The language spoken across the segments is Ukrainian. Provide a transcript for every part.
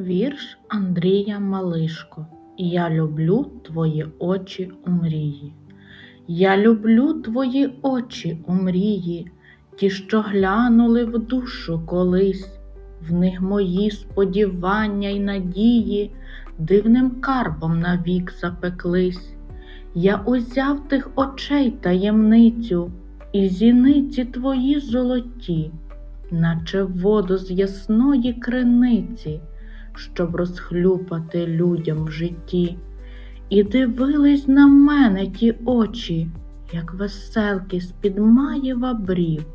Вірш Андрія Малишко. Я люблю твої очі у мрії. Я люблю твої очі у мрії, ті, що глянули в душу колись, в них мої сподівання й надії дивним карбом навік запеклись. Я узяв тих очей таємницю, і зіниці твої золоті, наче воду з ясної криниці, щоб розхлюпати людям в житті. І дивились на мене ті очі, як веселки з-під маєва брів.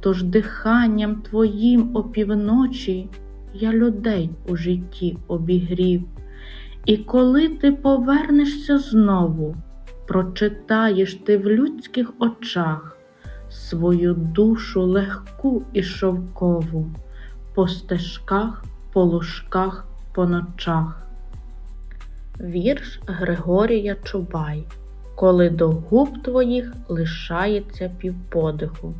Тож диханням твоїм опівночі я людей у житті обігрів. І коли ти повернешся знову, прочитаєш ти в людських очах свою душу легку і шовкову по стежках, по лужках, по ночах. Вірш Григорія Чубай. Коли до губ твоїх лишається півподиху,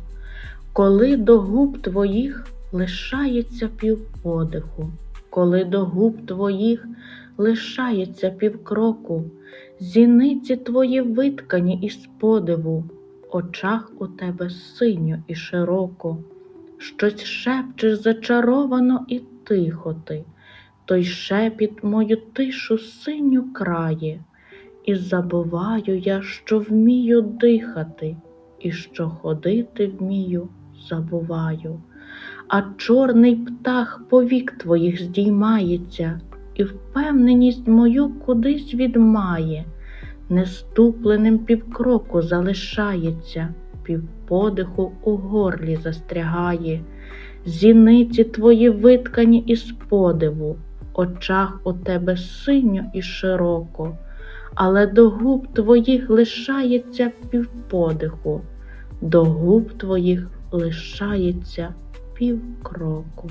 коли до губ твоїх лишається півподиху, коли до губ твоїх лишається півкроку, зіниці твої виткані із подиву, очах у тебе синьо і широко, щось шепчеш зачаровано і тихо ти. Той шепіт мою тишу синю крає, і забуваю я, що вмію дихати, і що ходити вмію, забуваю. А чорний птах повік твоїх здіймається, і впевненість мою кудись відмає, неступленим півкроку залишається, півподиху у горлі застрягає, зіниці твої виткані із подиву очах у тебе синьо і широко, але до губ твоїх лишається півподиху, до губ твоїх лишається півкроку.